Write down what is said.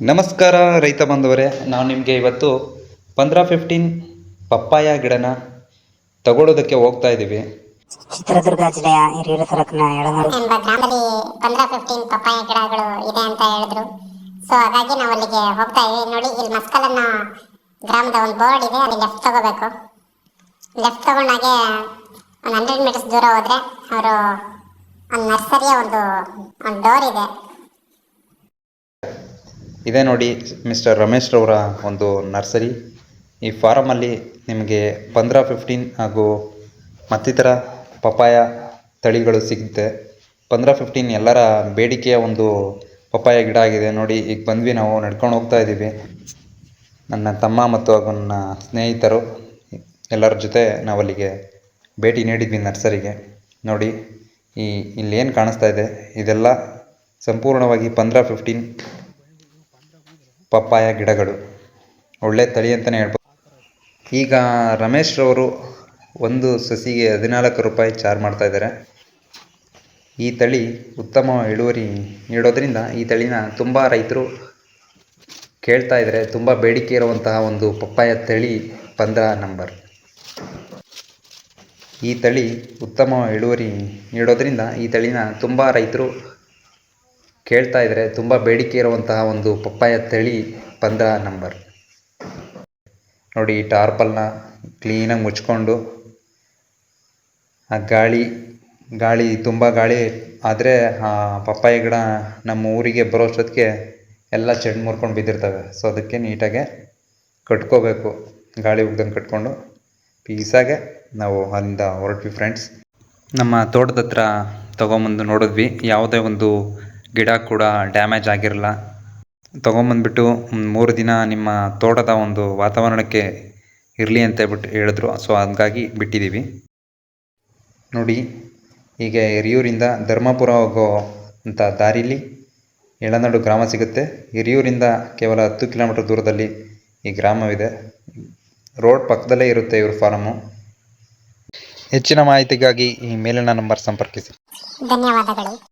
ನಮಸ್ಕಾರ ರೈತ ಬಾಂಧವರೇ ನಾವು ನಿಮಗೆ ಇವತ್ತು ಪಂದ್ರ ಫಿಫ್ಟೀನ್ ಪಪ್ಪಾಯ ಗಿಡನ ತಗೊಳ್ಳೋದಕ್ಕೆ ಹೋಗ್ತಾ ಇದ್ದೀವಿ ಚಿತ್ರದುರ್ಗ ಜಿಲ್ಲೆಯ ಹಿರಿಯೂರು ತಾಲೂಕಿನ ಯಳನೂರು. ಎಂಬ ಗ್ರಾಮದಲ್ಲಿ ಪಂದ್ರ ಫಿಫ್ಟೀನ್ ಪಪ್ಪಾಯ ಗಿಡಗಳು ಇದೆ ಅಂತ ಹೇಳಿದ್ರು. ಸೊ ಹಾಗಾಗಿ ನಾವು ಅಲ್ಲಿಗೆ ಹೋಗ್ತಾ ಇದೀವಿ. ನೋಡಿ ಇಲ್ಲಿ ಮಸ್ಕಲನ್ನ ಗ್ರಾಮದ ಒಂದು ಬೋರ್ಡ್ ಇದೆ ಅಲ್ಲಿ ಲೆಫ್ಟ್ ತಗೋಬೇಕು. ಲೆಫ್ಟ್ ತಗೊಂಡಾಗೆ ಒಂದು ಹಂಡ್ರೆಡ್ ಮೀಟರ್ಸ್ ದೂರ ಹೋದ್ರೆ ಅವರು ಒಂದು ನರ್ಸರಿಯ ಒಂದು ಒಂದು ಡೋರ್ ಇದೆ. ಇದೇ ನೋಡಿ ಮಿಸ್ಟರ್ ರಮೇಶ್ ರವರ ಒಂದು ನರ್ಸರಿ. ಈ ಫಾರಮಲ್ಲಿ ನಿಮಗೆ ಪಂದ್ರ ಫಿಫ್ಟೀನ್ ಹಾಗೂ ಮತ್ತಿತರ ಪಪ್ಪಾಯ ತಳಿಗಳು ಸಿಗುತ್ತೆ. ಪಂದ್ರ ಫಿಫ್ಟೀನ್ ಎಲ್ಲರ ಬೇಡಿಕೆಯ ಒಂದು ಪಪ್ಪಾಯ ಗಿಡ ಆಗಿದೆ. ನೋಡಿ, ಈಗ ಬಂದ್ವಿ ನಾವು, ನಡ್ಕೊಂಡು ಹೋಗ್ತಾ ಇದ್ದೀವಿ ನನ್ನ ತಮ್ಮ ಮತ್ತು ಹಾಗೂ ನನ್ನ ಸ್ನೇಹಿತರು ಎಲ್ಲರ ಜೊತೆ ನಾವಲ್ಲಿಗೆ ಭೇಟಿ ನೀಡಿದ್ವಿ ನರ್ಸರಿಗೆ. ನೋಡಿ, ಈ ಇಲ್ಲೇನು ಕಾಣಿಸ್ತಾ ಇದೆ? ಇದೆಲ್ಲ ಸಂಪೂರ್ಣವಾಗಿ ಪಂದ್ರ ಫಿಫ್ಟೀನ್ ಪಪ್ಪಾಯ ಗಿಡಗಳು. ಒಳ್ಳೆ ತಳಿ ಅಂತಲೇ ಹೇಳ್ಬೋದು. ಈಗ ರಮೇಶ್ ರವರು ಒಂದು ಸಸಿಗೆ ಹದಿನಾಲ್ಕು ರೂಪಾಯಿ ಚಾರ್ಜ್ ಮಾಡ್ತಾ ಇದ್ದಾರೆ. ಈ ತಳಿ ಉತ್ತಮ ಇಳುವರಿ ನೀಡೋದರಿಂದ ಈ ತಳಿನ ತುಂಬ ರೈತರು ಕೇಳ್ತಾ ಇದ್ದಾರೆ. ತುಂಬ ಬೇಡಿಕೆ ಇರುವಂತಹ ಒಂದು ಪಪ್ಪಾಯ ತಳಿ ಪಂದ್ರ ನಂಬರ್. ಈ ತಳಿ ಉತ್ತಮ ಇಳುವರಿ ನೀಡೋದರಿಂದ ಈ ತಳಿನ ತುಂಬ ರೈತರು ಕೇಳ್ತಾ ಇದ್ರೆ ತುಂಬ ಬೇಡಿಕೆ ಇರುವಂತಹ ಒಂದು ಪಪ್ಪಾಯ ತಳಿ ಪಂದ್ರ ನಂಬರ್. ನೋಡಿ ಈ ಟಾರ್ಪಲ್ನ ಕ್ಲೀನಾಗಿ ಮುಚ್ಕೊಂಡು, ಆ ಗಾಳಿ ಗಾಳಿ, ತುಂಬ ಗಾಳಿ ಆದರೆ ಆ ಪಪ್ಪಾಯ ಗಿಡ ನಮ್ಮ ಊರಿಗೆ ಬರೋಷ್ಟೊತ್ತಿಗೆ ಎಲ್ಲ ಚೆಂಡು ಮುರ್ಕೊಂಡು ಬಿದ್ದಿರ್ತವೆ. ಸೊ, ಅದಕ್ಕೆ ನೀಟಾಗೆ ಕಟ್ಕೋಬೇಕು. ಗಾಳಿ ಉಗ್ದಂಗೆ ಕಟ್ಕೊಂಡು ಪೀಸಾಗೆ ನಾವು ಅಲ್ಲಿಂದ ಹೊರಟ್ವಿ ಫ್ರೆಂಡ್ಸ್ ನಮ್ಮ ತೋಟದ ಹತ್ರ ತೊಗೊಂಬಂದು ನೋಡಿದ್ವಿ. ಯಾವುದೇ ಒಂದು ಗಿಡ ಕೂಡ ಡ್ಯಾಮೇಜ್ ಆಗಿರಲ್ಲ. ತೊಗೊಂಬಂದ್ಬಿಟ್ಟು ಬಂದ್ಬಿಟ್ಟು ಮೂರು ದಿನ ನಿಮ್ಮ ತೋಟದ ಒಂದು ವಾತಾವರಣಕ್ಕೆ ಇರಲಿ ಅಂತ ಹೇಳ್ಬಿಟ್ಟು ಹೇಳಿದ್ರು. ಸೊ ಹಂಗಾಗಿ ಬಿಟ್ಟಿದ್ದೀವಿ ನೋಡಿ ಹೀಗೆ ಹಿರಿಯೂರಿಂದ ಧರ್ಮಪುರ ಹೋಗೋ ಅಂತ ದಾರಿಲಿ ಎಳನಾಡು ಗ್ರಾಮ ಸಿಗುತ್ತೆ. ಹಿರಿಯೂರಿಂದ ಕೇವಲ ಹತ್ತು ಕಿಲೋಮೀಟರ್ ದೂರದಲ್ಲಿ ಈ ಗ್ರಾಮವಿದೆ. ರೋಡ್ ಪಕ್ಕದಲ್ಲೇ ಇರುತ್ತೆ ಇವ್ರ ಫಾರಮು. ಹೆಚ್ಚಿನ ಮಾಹಿತಿಗಾಗಿ ಈ ಮೇಲಿನ ನಂಬರ್ ಸಂಪರ್ಕಿಸಿ. ಧನ್ಯವಾದಗಳು.